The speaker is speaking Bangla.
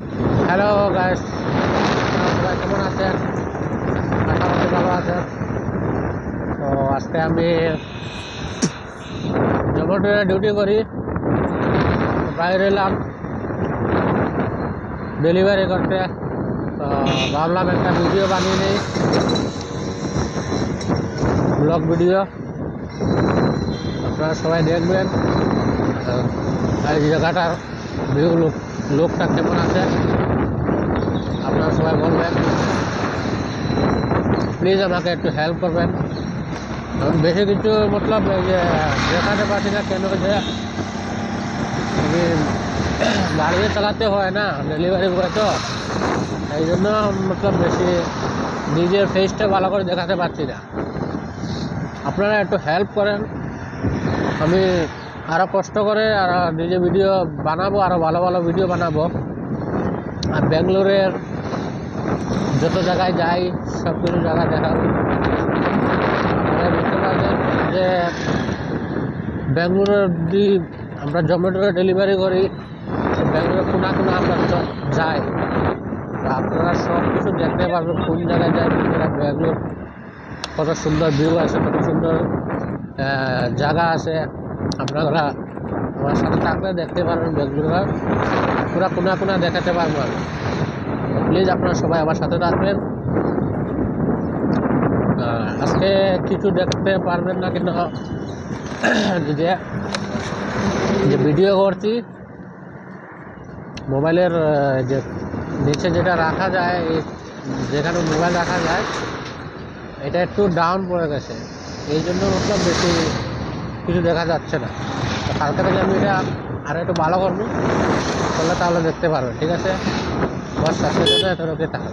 হ্যালো গাইস সবাই কেমন আছেন? করছি ভালো আছেন। তো আজকে আমি জোম্যাটোতে ডিউটি করি। বাইরে এলাম। ডেলিভারি করতে। তো ভাবলাম একটা ভিডিও বানিয়ে নিই। ব্লগ ভিডিও আপনারা সবাই দেখবেন। আর এই জায়গাটার লোক লোকটা কেমন আছে? আপনারা সবাই বলবেন। প্লিজ আমাকে একটু হেল্প করবেন। আমি বেশি কিছু মতলব যে দেখাতে পারছি না, কেন যে আমি বাড়িতে চালাতে হয় না ডেলিভারি বয় তো। এই জন্য মতলব বেশি নিজের ফেসটা ভালো করে দেখাতে পারছি না। আপনারা একটু হেল্প করেন। আমি আরও কষ্ট করে আর নিজে ভিডিও বানাবো আরও ভালো ভালো ভিডিও বানাবো। আর ব্যাঙ্গালোরের যত জায়গায় যাই, সব কিছু জায়গা দেখাবো। যে ব্যাঙ্গালোরের যদি আমরা জোম্যাটোতে ডেলিভারি করি তো ব্যাঙ্গালোরের কোনা কোনা আমরা যাই আপনারা সব কিছু দেখতে পারবেন, কোন জায়গায় যায় জায়গায় ব্যাঙ্গালোর কত সুন্দর ভিউ আছে, কত সুন্দর জায়গা আছে। আপনারা আমার সাথে থাকলে দেখতে পারবেন বেঙ্গলোর পুরা কোনা কোনা দেখাতে পারব আমি। প্লিজ আপনারা সবাই আমার সাথে থাকবেন। আজকে কিছু দেখতে পারবেন না কিন্তু যে যে ভিডিও করছি। মোবাইলের যে নিচে যেটা রাখা যায় যেখানে মোবাইল রাখা যায়, এটা একটু ডাউন পড়ে গেছে। এই জন্য মতলব বেশি কিছু দেখা যাচ্ছে না। কালকে থেকে আমি এটা আরও একটু ভালো করব। করলে তাহলে দেখতে পারবেন ঠিক আছে? বস সাথে সাথে এত থাকবে